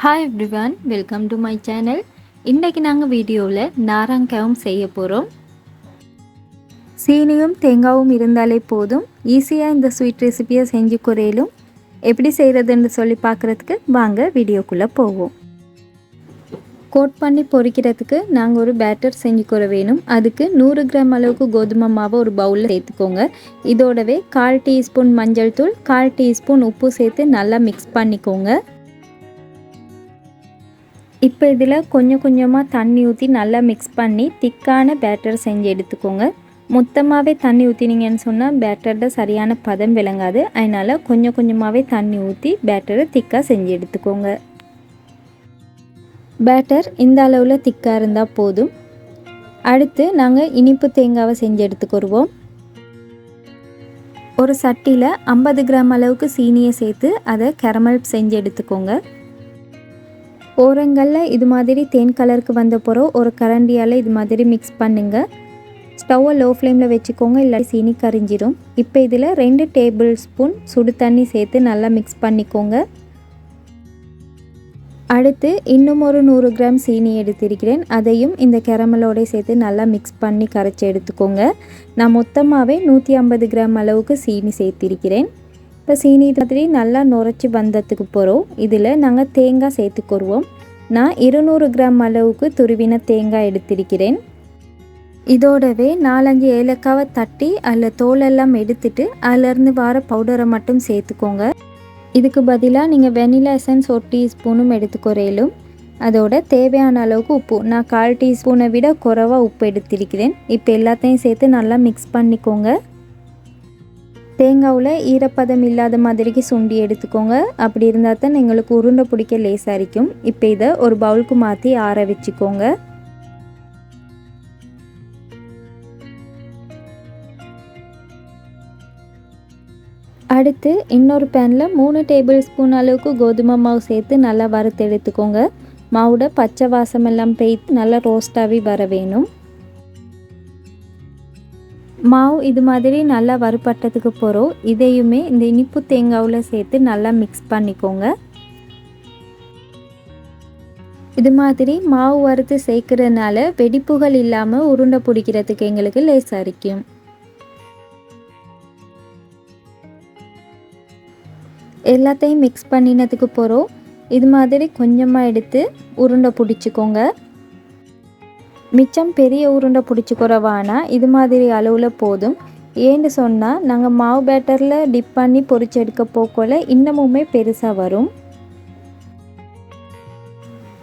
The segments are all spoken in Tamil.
Hi everyone welcome to my channel இன்றைக்கி நாங்கள் வீடியோவில் நாரங்காயும் செய்ய போகிறோம் சீனியும் தேங்காயும் இருந்தாலே போதும். ஈஸியாக இந்த ஸ்வீட் ரெசிபியை செஞ்சு குறையிலும். எப்படி செய்கிறதுன்னு சொல்லி பார்க்குறதுக்கு வாங்க வீடியோக்குள்ளே போவோம். கோட் பண்ணி பொறிக்கிறதுக்கு நாங்கள் ஒரு பேட்டர் செஞ்சு குற வேணும். அதுக்கு நூறு கிராம் அளவுக்கு கோதுமை மாவை ஒரு பவுலில் சேர்த்துக்கோங்க. இதோடவே கால் டீஸ்பூன் மஞ்சள் தூள் கால் டீஸ்பூன் உப்பு சேர்த்து நல்லா மிக்ஸ் பண்ணிக்கோங்க. இப்போ இதில் கொஞ்சம் கொஞ்சமாக தண்ணி ஊற்றி நல்லா மிக்ஸ் பண்ணி திக்கான பேட்டர் செஞ்சு எடுத்துக்கோங்க. மொத்தமாகவே தண்ணி ஊற்றினீங்கன்னு சொன்னால் பேட்டரோட சரியான பதம் விளங்காது. அதனால் கொஞ்சம் கொஞ்சமாகவே தண்ணி ஊற்றி பேட்டரை திக்காக செஞ்சு எடுத்துக்கோங்க. பேட்டர் இந்த அளவில் திக்காக இருந்தால் போதும். அடுத்து நாங்கள் இனிப்பு தேங்காவை செஞ்சு எடுத்துக்கொருவோம் ஒரு சட்டியில் ஐம்பது கிராம் அளவுக்கு சீனியை சேர்த்து அதை கரமல் செஞ்சு எடுத்துக்கோங்க. ஓரங்களில் இது மாதிரி தேன் கலருக்கு வந்த பிறகு ஒரு கரண்டியால் இது மாதிரி மிக்ஸ் பண்ணுங்கள் ஸ்டவ்வை லோ ஃப்ளேமில் வச்சுக்கோங்க இல்லை சீனி கரிஞ்சிடும் இப்போ இதில் ரெண்டு டேபிள் ஸ்பூன் சுடு தண்ணி சேர்த்து நல்லா மிக்ஸ் பண்ணிக்கோங்க. அடுத்து இன்னும் ஒரு நூறு கிராம் சீனி எடுத்திருக்கிறேன். அதையும் இந்த கெரமலோட சேர்த்து நல்லா மிக்ஸ் பண்ணி கரைச்சி எடுத்துக்கோங்க. நான் மொத்தமாகவே நூற்றி ஐம்பது கிராம் அளவுக்கு சீனி சேர்த்திருக்கிறேன். இப்போ சீனி மாதிரி நல்லா நுரைச்சி வந்ததுக்கு போகிறோம் இதில் நாங்கள் தேங்காய் சேர்த்துக்கொருவோம் நான் இருநூறு கிராம் அளவுக்கு துருவின தேங்காய் எடுத்திருக்கிறேன். இதோடவே நாலஞ்சு ஏலக்காவை தட்டி அதில் தோலெல்லாம் எடுத்துட்டு அதிலேருந்து வர பவுடரை மட்டும் சேர்த்துக்கோங்க. இதுக்கு பதிலாக நீங்கள் வெனிலா எசன்ஸ் ஒரு டீஸ்பூனும் எடுத்துக்கொறையிலும் அதோட தேவையான அளவுக்கு உப்பு நான் கால் டீஸ்பூனை விட குறைவாக உப்பு எடுத்திருக்கிறேன். இப்போ எல்லாத்தையும் சேர்த்து நல்லா மிக்ஸ் பண்ணிக்கோங்க. தேங்காவில் ஈரப்பதம் இல்லாத மாதிரிக்கு சுண்டி எடுத்துக்கோங்க. அப்படி இருந்தால் தான் எங்களுக்கு உருண்டை பிடிக்க லேசாக இருக்கும் இப்போ இதை ஒரு பவுலுக்கு மாற்றி ஆற வச்சுக்கோங்க. அடுத்து இன்னொரு பேனில் மூணு டேபிள் ஸ்பூன் அளவுக்கு கோதுமை மாவு சேர்த்து நல்லா வறுத்து எடுத்துக்கோங்க. மாவோட பச்சை வாசமெல்லாம் பெய்த்து நல்லா ரோஸ்டாகவே வர வேணும். மாவு இது மாதிரி நல்லா வறுப்பட்டதுக்கு போகிறோம் இதையுமே இந்த இனிப்பு தேங்காவில் சேர்த்து நல்லா மிக்ஸ் பண்ணிக்கோங்க. இது மாதிரி மாவு வறுத்து சேர்க்கறதுனால வெடிப்புகள் இல்லாமல் உருண்டை பிடிக்கிறதுக்கு எங்களுக்கு லேசாக இருக்கும் எல்லாத்தையும் மிக்ஸ் பண்ணினதுக்கு போகிறோம் இது மாதிரி கொஞ்சமாக எடுத்து உருண்டை பிடிச்சிக்கோங்க. மிச்சம் பெரிய உருண்டை பிடிச்சி குறவானா இது மாதிரி அளவில் போதும். ஏன்னு சொன்னால் நாங்கள் மாவு பேட்டரில் டிப் பண்ணி பொறிச்சு எடுக்க போக்கோல இன்னமுமே பெருசாக வரும்.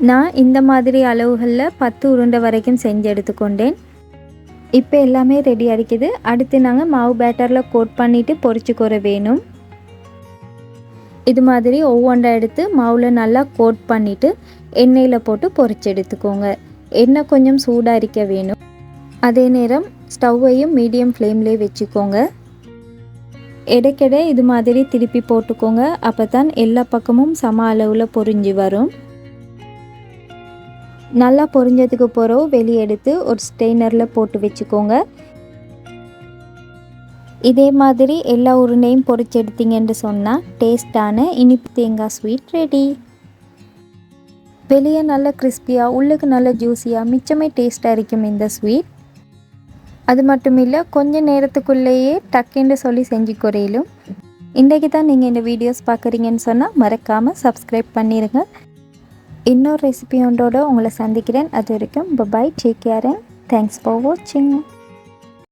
நான் இந்த மாதிரி அளவுகளில் பத்து உருண்டை வரைக்கும் செஞ்சு எடுத்துக்கொண்டேன். இப்போ எல்லாமே ரெடி ஆகிக்குது. அடுத்து நாங்கள் மாவு பேட்டரில் கோட் பண்ணிவிட்டு பொறிச்சுக்கொற வேணும். இது மாதிரி ஒவ்வொன்றா எடுத்து மாவில் நல்லா கோட் பண்ணிவிட்டு எண்ணெயில் போட்டு பொறிச்சு எடுத்துக்கோங்க. எண்ணெய் கொஞ்சம் சூடாக இருக்க வேணும். அதே நேரம் ஸ்டவ்வையும் மீடியம் ஃப்ளேம்லேயே வச்சுக்கோங்க. இடைக்கிட இது மாதிரி திருப்பி போட்டுக்கோங்க. அப்போ தான் எல்லா பக்கமும் சம அளவில் பொறிஞ்சு வரும். நல்லா பொரிஞ்சதுக்கு போகிறோம் வெளியே எடுத்து ஒரு ஸ்டெய்னரில் போட்டு வச்சுக்கோங்க. இதே மாதிரி எல்லா உருண்டையும் பொறிச்செடுத்தீங்கன்னு சொன்னால் டேஸ்டான இனிப்பு தேங்காய் ஸ்வீட் ரெடி. வெளியே நல்ல கிறிஸ்பியாக உள்ளுக்கு நல்ல ஜூஸியாக மிச்சமே டேஸ்ட்டாக இருக்கும் இந்த ஸ்வீட் அது மட்டும் இல்லை கொஞ்சம் நேரத்துக்குள்ளேயே டக்குன்னு சொல்லி செஞ்சு குறையிலும். இன்றைக்கு தான் நீங்கள் இந்த வீடியோஸ் பார்க்குறீங்கன்னு சொன்னால் மறக்காமல் சப்ஸ்கிரைப் பண்ணிடுங்க இன்னொரு ரெசிபி ஒன்றோட உங்களை சந்திக்கிறேன். அது வரைக்கும் bye bye take care and thanks for வாட்சிங்